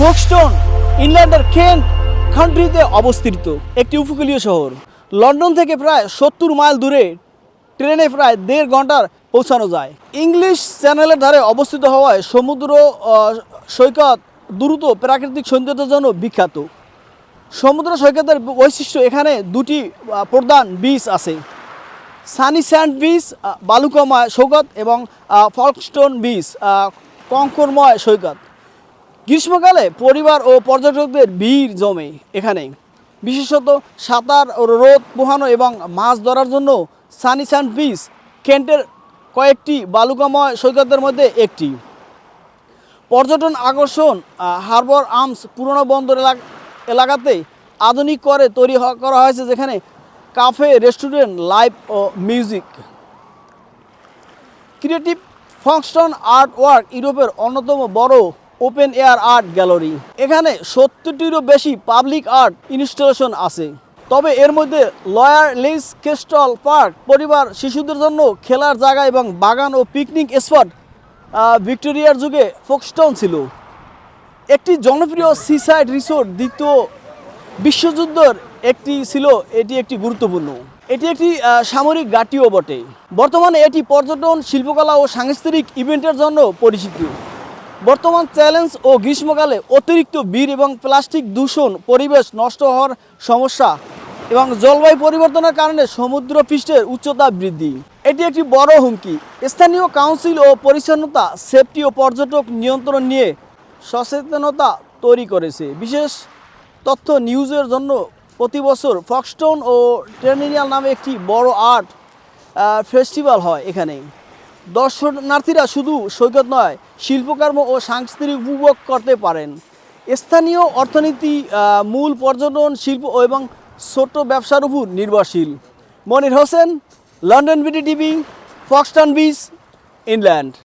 Folkestone ইংল্যান্ডের Kent কান্ট্রিতে অবস্থিত একটি উপকূলীয় শহর। লন্ডন থেকে প্রায় সত্তর মাইল দূরে ট্রেনে প্রায় দেড় ঘণ্টার পৌঁছানো যায়। ইংলিশ চ্যানেলের ধারে অবস্থিত হওয়ায় সমুদ্র সৈকত দ্রুত প্রাকৃতিক সৌন্দর্যের জন্য বিখ্যাত। সমুদ্র সৈকতের বৈশিষ্ট্য এখানে দুটি প্রধান বিচ আছে। সানি স্যান্ড বিচ বালুকময় সৈকত এবং ফলকস্টোন বিচ কঙ্করময় সৈকত। গ্রীষ্মকালে পরিবার ও পর্যটকদের ভিড় জমে এখানে। বিশেষত সাঁতার ও রোদ, পোহানো এবং মাছ ধরার জন্য সানি স্যান্ড বিচ কেন্টের কয়েকটি বালুকাময় সৈকতের মধ্যে একটি। পর্যটন আকর্ষণ হারবার আর্মস পুরনো বন্দর এলাকাতে আধুনিক করে তৈরি করা হয়েছে যেখানে কাফে, রেস্টুরেন্ট, লাইভ ও music. Creative Folkestone art work ইউরোপের অন্যতম বড় ওপেন এয়ার আর্ট গ্যালারি। এখানে সত্তরটিরও বেশি পাবলিক আর্ট ইনস্টলেশন আছে। তবে এর মধ্যে লয়ার লিস কেস্টল পার্ক, পরিবার শিশুদের জন্য খেলার জায়গা এবং বাগান ও পিকনিক স্পট ভিক্টোরিয়ার যুগে ফোকস্টন ছিল। একটি জনপ্রিয় সিসাইড রিসোর্ট, দ্বিতীয় বিশ্বযুদ্ধের একটি ছিল, এটি একটি গুরুত্বপূর্ণ। এটি একটি সামরিক ঘাঁটিও বটে। বর্তমানে এটি পর্যটন, শিল্পকলা ও সাংস্কৃতিক ইভেন্টের জন্য পরিচিত। বর্তমান চ্যালেঞ্জ ও গ্রীষ্মকালে অতিরিক্ত বীর এবং প্লাস্টিক দূষণ, পরিবেশ নষ্ট হওয়ার সমস্যা এবং জলবায়ু পরিবর্তনের কারণে সমুদ্র পৃষ্ঠের উচ্চতা বৃদ্ধি। এটি একটি বড় হুমকি। স্থানীয় কাউন্সিল ও পরিচ্ছন্নতা, সেফটি ও পর্যটক নিয়ন্ত্রণ নিয়ে সচেতনতা তৈরি করেছে। বিশেষ তথ্য নিউজের জন্য প্রতি বছর ফক্সটোন ও ট্রেনিয়াল নামে একটি বড় আর্ট ফেস্টিভ্যাল হয় এখানে। দর্শনার্থীরা শুধু সৈকত নয়, শিল্পকর্ম ও সাংস্কৃতিক উপভোগ করতে পারেন। স্থানীয় অর্থনীতি মূল পর্যটন, শিল্প এবং ছোট ব্যবসার উপর নির্ভরশীল। Monir Hossain, London BD TV Folkestone beach, England.